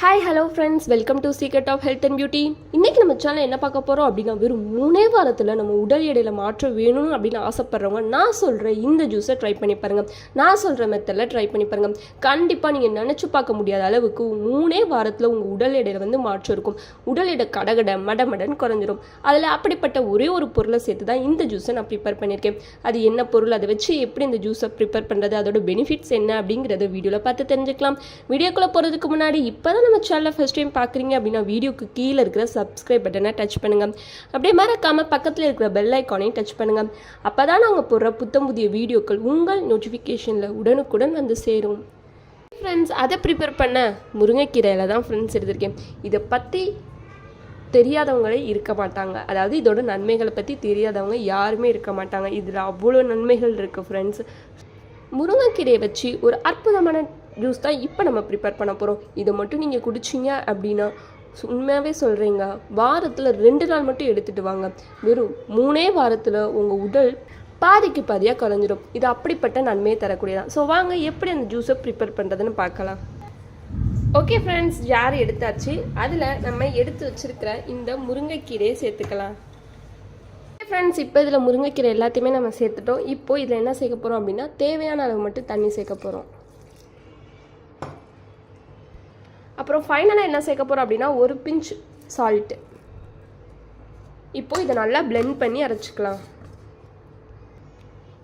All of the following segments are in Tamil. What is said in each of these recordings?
Hi hello friends welcome to secret of health and beauty இன்றைக்கி நம்ம சேனல் என்ன பார்க்க போகிறோம் அப்படின்னா வெறும் மூணே வாரத்தில் நம்ம உடல் எடையில் மாற்றம் வேணும் அப்படின்னு ஆசைப்பட்றவங்க நான் சொல்கிற இந்த ஜூஸை ட்ரை பண்ணி பாருங்கள் நான் சொல்கிற மெத்தடில் ட்ரை பண்ணி பாருங்கள் கண்டிப்பாக நீங்கள் நினச்சி பார்க்க முடியாத அளவுக்கு மூணே வாரத்தில் உங்கள் உடல் எடையில் வந்து மாற்றம் இருக்கும். உடல் எடை கடகட மடமடன் குறைஞ்சிரும். அதில் அப்படிப்பட்ட ஒரே ஒரு பொருளை சேர்த்து தான் இந்த ஜூஸை நான் ப்ரிப்பேர் பண்ணியிருக்கேன். அது என்ன பொருள்? அதை வச்சு எப்படி இந்த ஜூஸை ப்ரிப்பேர் பண்ணுறது அதோட பெனிஃபிட்ஸ் என்ன அப்படிங்கிறத வீடியோவில் பார்த்து தெரிஞ்சுக்கலாம். வீடியோக்குள்ளே போகிறதுக்கு முன்னாடி இப்போ தான் நம்ம சேனலை ஃபஸ்ட் டைம் பார்க்குறீங்க அப்படின்னா வீடியோக்கு கீழே இருக்கிற சப்ஸ்கிரைப் பட்டனை டச் பண்ணுங்கள் அப்படியே மறக்காமல் பக்கத்தில் இருக்கிற பெல் ஐக்கானையும் டச் பண்ணுங்கள் அப்போ தான் நாங்கள் போடுற புத்தம் புதிய வீடியோக்கள் உங்கள் நோட்டிஃபிகேஷனில் உடனுக்குடன் வந்து சேரும். ஃப்ரெண்ட்ஸ் அதை ப்ரிப்பேர் பண்ண முருங்கைக்கீரையில் தான் ஃப்ரெண்ட்ஸ் எடுத்திருக்கேன். இதை பற்றி தெரியாதவங்களே இருக்க மாட்டாங்க. அதாவது இதோட நன்மைகளை பற்றி தெரியாதவங்க யாருமே இருக்க மாட்டாங்க. இதில் அவ்வளோ நன்மைகள் இருக்குது ஃப்ரெண்ட்ஸ் முருங்கைக்கீரையை வச்சு ஒரு அற்புதமான ஜூஸ் தான் இப்போ நம்ம ப்ரிப்பேர் பண்ண போகிறோம் இதை மட்டும் நீங்கள் குடிச்சிங்க அப்படின்னா உண்மையாகவே சொல்கிறீங்க வாரத்தில் ரெண்டு நாள் மட்டும் எடுத்துகிட்டு வாங்க. வெறும் மூணே வாரத்தில் உங்கள் உடல் பாதிக்கு பாதியாக குறைஞ்சிரும். இது அப்படிப்பட்ட நன்மையை தரக்கூடியதான் ஸோ வாங்க எப்படி அந்த ஜூஸை ப்ரிப்பேர் பண்ணுறதுன்னு பார்க்கலாம். ஓகே ஃப்ரெண்ட்ஸ் ஜார் எடுத்தாச்சு? அதில் நம்ம எடுத்து வச்சிருக்கிற இந்த முருங்கைக்கீரையை சேர்த்துக்கலாம். ஃப்ரெண்ட்ஸ் இப்போ இதில் முருங்கைக்கீரை எல்லாத்தையுமே நம்ம சேர்த்துட்டோம். இப்போ இதில் என்ன சேர்க்க போகிறோம் அப்படின்னா தேவையான அளவு மட்டும் தண்ணி சேர்க்க போகிறோம் அப்புறம் ஃபைனலாக என்ன சேர்க்க போகிறோம் அப்படின்னா ஒரு பிஞ்ச் சால்ட்டு இப்போது இதை நல்லா பிளெண்ட் பண்ணி அரைச்சிக்கலாம்.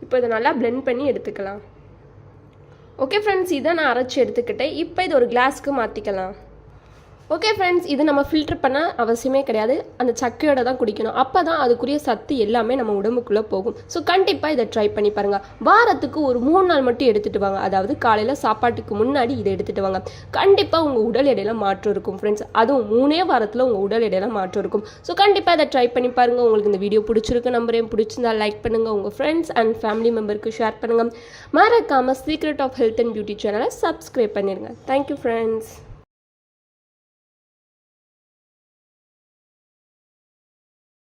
இப்போ இதை நல்லா பிளெண்ட் பண்ணி எடுத்துக்கலாம். ஓகே ஃப்ரெண்ட்ஸ் இதை நான் அரைச்சி எடுத்துக்கிட்டேன். இப்போ இது ஒரு கிளாஸ்க்கு மாற்றிக்கலாம் ஓகே ஃப்ரெண்ட்ஸ் இது நம்ம ஃபில்டர் பண்ண அவசியமே கிடையாது. அந்த சக்கையோட தான் குடிக்கணும். அப்போ தான் அதுக்குரிய சத்து எல்லாமே நம்ம உடம்புக்குள்ளே போகும். ஸோ கண்டிப்பாக இதை ட்ரை பண்ணி பாருங்கள் வாரத்துக்கு ஒரு மூணு நாள் மட்டும் எடுத்துகிட்டு வாங்க. அதாவது காலையில் சாப்பாட்டுக்கு முன்னாடி இதை எடுத்துகிட்டு வாங்க. கண்டிப்பாக உங்கள் உடல் எடையில மாற்றம் இருக்கும் ஃப்ரெண்ட்ஸ் அதுவும் மூணே வாரத்தில் உங்கள் உடல் எடையில மாற்றம் இருக்கும். ஸோ கண்டிப்பாக இதை ட்ரை பண்ணி பாருங்கள் உங்களுக்கு இந்த வீடியோ பிடிச்சிருக்கு நம்பரையும் பிடிச்சிருந்தா லைக் பண்ணுங்கள் உங்கள் ஃப்ரெண்ட்ஸ் அண்ட் ஃபேமிலி மெம்பருக்கு ஷேர் பண்ணுங்கள் மறக்காமல் secret of health and beauty சேனலை சப்ஸ்கிரைப் பண்ணிடுங்க தேங்க்யூ ஃப்ரெண்ட்ஸ்